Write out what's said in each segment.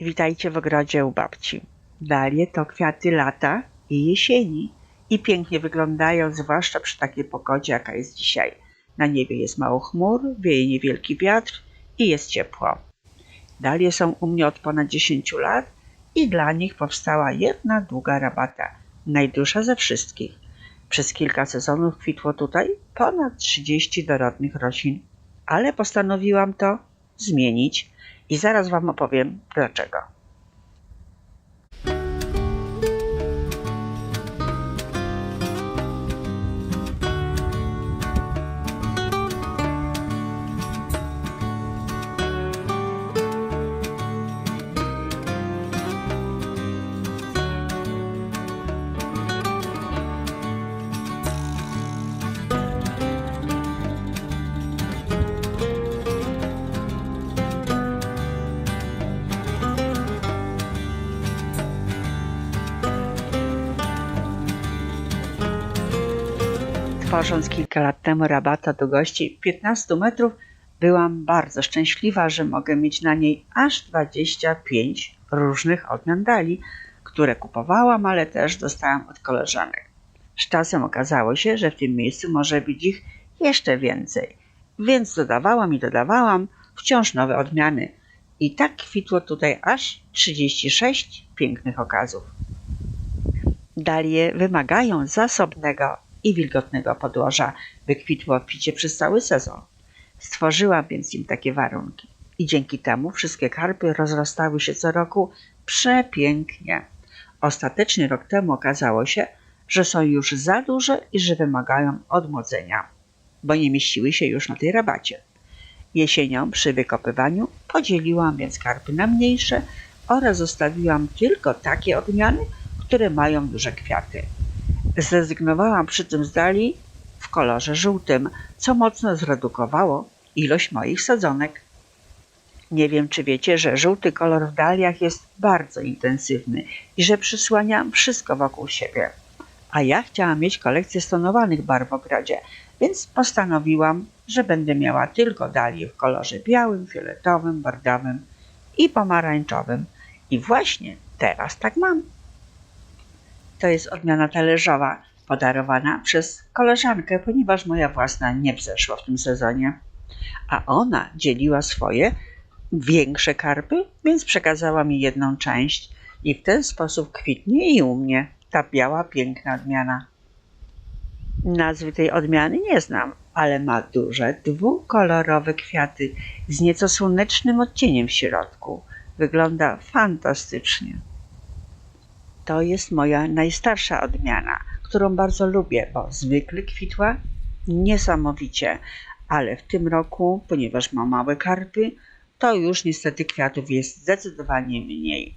Witajcie w ogrodzie u babci. Dalie to kwiaty lata i jesieni i pięknie wyglądają, zwłaszcza przy takiej pogodzie, jaka jest dzisiaj. Na niebie jest mało chmur, wieje niewielki wiatr i jest ciepło. Dalie są u mnie od ponad 10 lat i dla nich powstała jedna długa rabata, najdłuższa ze wszystkich. Przez kilka sezonów kwitło tutaj ponad 30 dorodnych roślin, ale postanowiłam to zmienić i zaraz Wam opowiem dlaczego. Tworząc kilka lat temu rabata długości 15 metrów, byłam bardzo szczęśliwa, że mogę mieć na niej aż 25 różnych odmian dali, które kupowałam, ale też dostałam od koleżanek. Z czasem okazało się, że w tym miejscu może być ich jeszcze więcej, więc dodawałam i dodawałam wciąż nowe odmiany. I tak kwitło tutaj aż 36 pięknych okazów. Dalie wymagają zasobnego i wilgotnego podłoża, by kwitło obficie przez cały sezon. Stworzyłam więc im takie warunki i dzięki temu wszystkie karpy rozrastały się co roku przepięknie. Ostatecznie rok temu okazało się, że są już za duże i że wymagają odmłodzenia, bo nie mieściły się już na tej rabacie. Jesienią przy wykopywaniu podzieliłam więc karpy na mniejsze oraz zostawiłam tylko takie odmiany, które mają duże kwiaty. Zrezygnowałam przy tym z dali w kolorze żółtym, co mocno zredukowało ilość moich sadzonek. Nie wiem, czy wiecie, że żółty kolor w daliach jest bardzo intensywny i że przysłania wszystko wokół siebie. A ja chciałam mieć kolekcję stonowanych barw w ogrodzie, więc postanowiłam, że będę miała tylko dalie w kolorze białym, fioletowym, bordowym i pomarańczowym. I właśnie teraz tak mam. To jest odmiana talerzowa, podarowana przez koleżankę, ponieważ moja własna nie wzeszła w tym sezonie. A ona dzieliła swoje większe karpy, więc przekazała mi jedną część i w ten sposób kwitnie i u mnie ta biała, piękna odmiana. Nazwy tej odmiany nie znam, ale ma duże, dwukolorowe kwiaty z nieco słonecznym odcieniem w środku. Wygląda fantastycznie. To jest moja najstarsza odmiana, którą bardzo lubię, bo zwykle kwitła niesamowicie, ale w tym roku, ponieważ ma małe karpy, to już niestety kwiatów jest zdecydowanie mniej.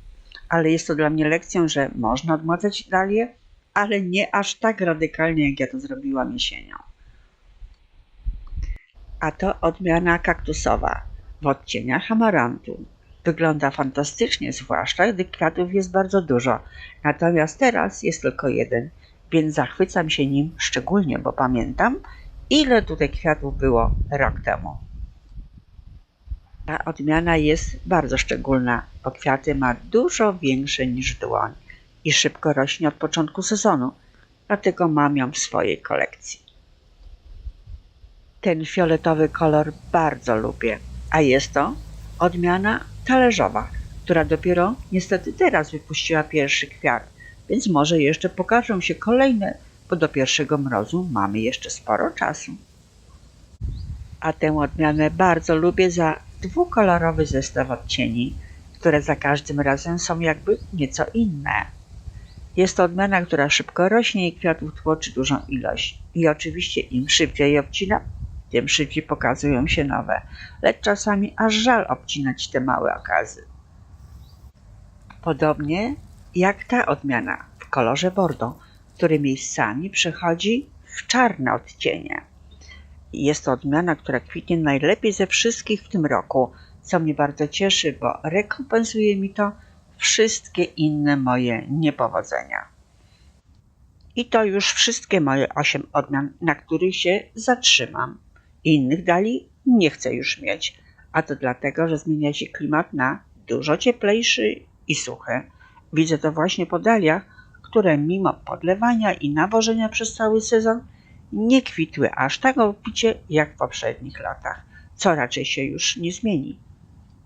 Ale jest to dla mnie lekcją, że można odmładzać dalie, ale nie aż tak radykalnie, jak ja to zrobiłam jesienią. A to odmiana kaktusowa w odcieniach amarantu. Wygląda fantastycznie, zwłaszcza gdy kwiatów jest bardzo dużo. Natomiast teraz jest tylko jeden, więc zachwycam się nim szczególnie, bo pamiętam, ile tutaj kwiatów było rok temu. Ta odmiana jest bardzo szczególna, bo kwiaty ma dużo większe niż dłoń i szybko rośnie od początku sezonu, dlatego mam ją w swojej kolekcji. Ten fioletowy kolor bardzo lubię, a jest to odmiana talerzowa, która dopiero niestety teraz wypuściła pierwszy kwiat, więc może jeszcze pokażą się kolejne, bo do pierwszego mrozu mamy jeszcze sporo czasu. A tę odmianę bardzo lubię za dwukolorowy zestaw odcieni, które za każdym razem są jakby nieco inne. Jest to odmiana, która szybko rośnie i kwiatów tłoczy dużą ilość. I oczywiście im szybciej obcina, tym szybciej pokazują się nowe, lecz czasami aż żal obcinać te małe okazy. Podobnie jak ta odmiana w kolorze bordo, który miejscami przechodzi w czarne odcienie. Jest to odmiana, która kwitnie najlepiej ze wszystkich w tym roku, co mnie bardzo cieszy, bo rekompensuje mi to wszystkie inne moje niepowodzenia. I to już wszystkie moje osiem odmian, na których się zatrzymam. Innych dali nie chcę już mieć, a to dlatego, że zmienia się klimat na dużo cieplejszy i suchy. Widzę to właśnie po daliach, które mimo podlewania i nawożenia przez cały sezon nie kwitły aż tak obficie jak w poprzednich latach, co raczej się już nie zmieni.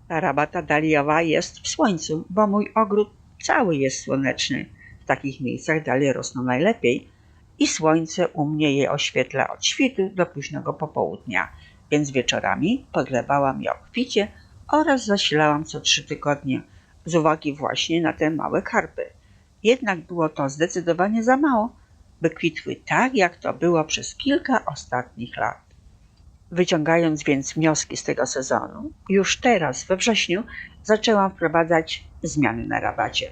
Ta rabata daliowa jest w słońcu, bo mój ogród cały jest słoneczny. W takich miejscach dalie rosną najlepiej i słońce u mnie je oświetla od świtu do późnego popołudnia, więc wieczorami podlewałam je obficie oraz zasilałam co trzy tygodnie z uwagi właśnie na te małe karpy. Jednak było to zdecydowanie za mało, by kwitły tak, jak to było przez kilka ostatnich lat. Wyciągając więc wnioski z tego sezonu, już teraz we wrześniu zaczęłam wprowadzać zmiany na rabacie.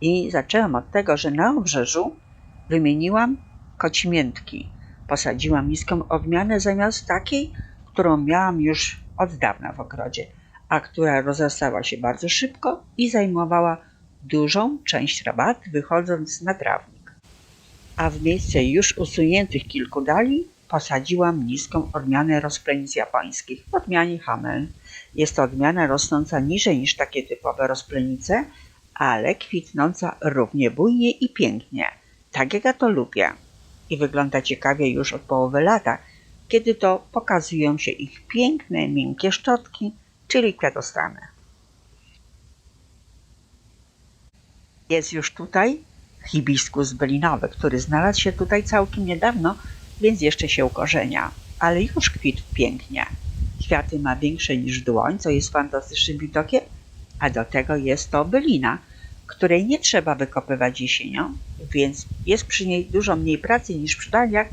I zaczęłam od tego, że na obrzeżu wymieniłam kocimiętki. Posadziłam niską odmianę zamiast takiej, którą miałam już od dawna w ogrodzie, a która rozrastała się bardzo szybko i zajmowała dużą część rabaty, wychodząc na trawnik. A w miejsce już usuniętych kilku dali posadziłam niską odmianę rozplenic japońskich w odmianie Hamel. Jest to odmiana rosnąca niżej niż takie typowe rozplenice, ale kwitnąca równie bujnie i pięknie, tak jak ja to lubię. I wygląda ciekawie już od połowy lata, kiedy to pokazują się ich piękne, miękkie szczotki, czyli kwiatostany. Jest już tutaj hibiskus bylinowy, który znalazł się tutaj całkiem niedawno, więc jeszcze się ukorzenia, ale już kwitł pięknie. Kwiaty ma większe niż dłoń, co jest fantastycznym widokiem, a do tego jest to bylina, której nie trzeba wykopywać jesienią, więc jest przy niej dużo mniej pracy niż przy daliach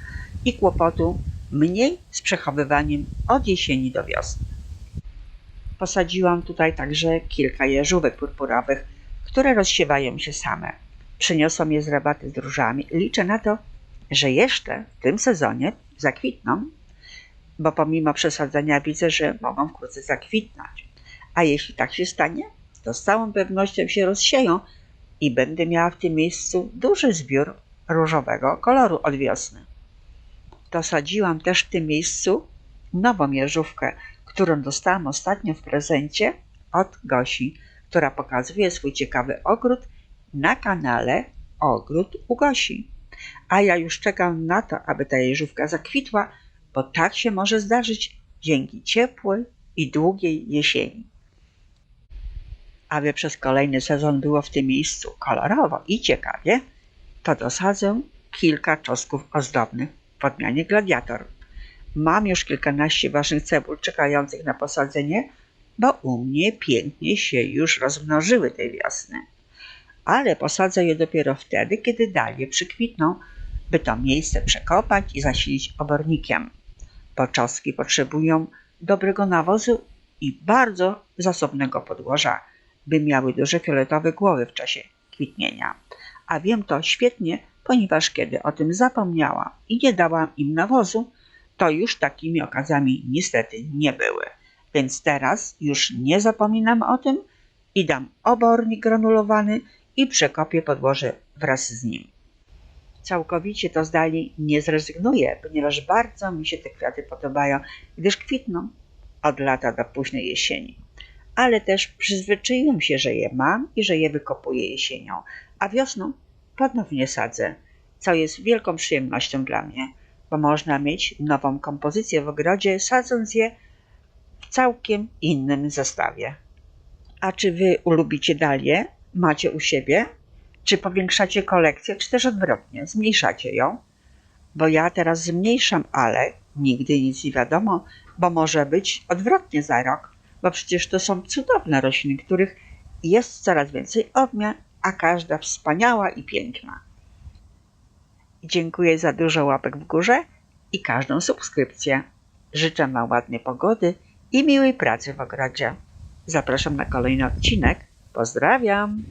i kłopotu mniej z przechowywaniem od jesieni do wiosny. Posadziłam tutaj także kilka jeżówek purpurowych, które rozsiewają się same. Przyniosłam je z rabaty z różami. Liczę na to, że jeszcze w tym sezonie zakwitną, bo pomimo przesadzenia widzę, że mogą wkrótce zakwitnąć. A jeśli tak się stanie, to z całą pewnością się rozsieją i będę miała w tym miejscu duży zbiór różowego koloru od wiosny. Dosadziłam też w tym miejscu nową jeżówkę, którą dostałam ostatnio w prezencie od Gosi, która pokazuje swój ciekawy ogród na kanale Ogród u Gosi. A ja już czekam na to, aby ta jeżówka zakwitła, bo tak się może zdarzyć dzięki ciepłej i długiej jesieni. Aby przez kolejny sezon było w tym miejscu kolorowo i ciekawie, to dosadzę kilka czosnków ozdobnych w odmianie gladiator. Mam już kilkanaście ważnych cebul czekających na posadzenie, bo u mnie pięknie się już rozmnożyły tej wiosny. Ale posadzę je dopiero wtedy, kiedy dalie przykwitną, by to miejsce przekopać i zasilić obornikiem. Poczoski potrzebują dobrego nawozu i bardzo zasobnego podłoża, by miały duże fioletowe głowy w czasie kwitnienia. A wiem to świetnie, ponieważ kiedy o tym zapomniałam i nie dałam im nawozu, to już takimi okazjami niestety nie były. Więc teraz już nie zapominam o tym i dam obornik granulowany i przekopię podłoże wraz z nim. Całkowicie to zdali nie zrezygnuję, ponieważ bardzo mi się te kwiaty podobają, gdyż kwitną od lata do późnej jesieni. Ale też przyzwyczaiłem się, że je mam i że je wykopuję jesienią, a wiosną ponownie sadzę, co jest wielką przyjemnością dla mnie, bo można mieć nową kompozycję w ogrodzie, sadząc je w całkiem innym zestawie. A czy wy ulubicie dalie? Macie u siebie? Czy powiększacie kolekcję, czy też odwrotnie, zmniejszacie ją? Bo ja teraz zmniejszam, ale nigdy nic nie wiadomo, bo może być odwrotnie za rok, bo przecież to są cudowne rośliny, których jest coraz więcej odmian, a każda wspaniała i piękna. Dziękuję za dużo łapek w górze i każdą subskrypcję. Życzę Wam ładnej pogody i miłej pracy w ogrodzie. Zapraszam na kolejny odcinek. Pozdrawiam!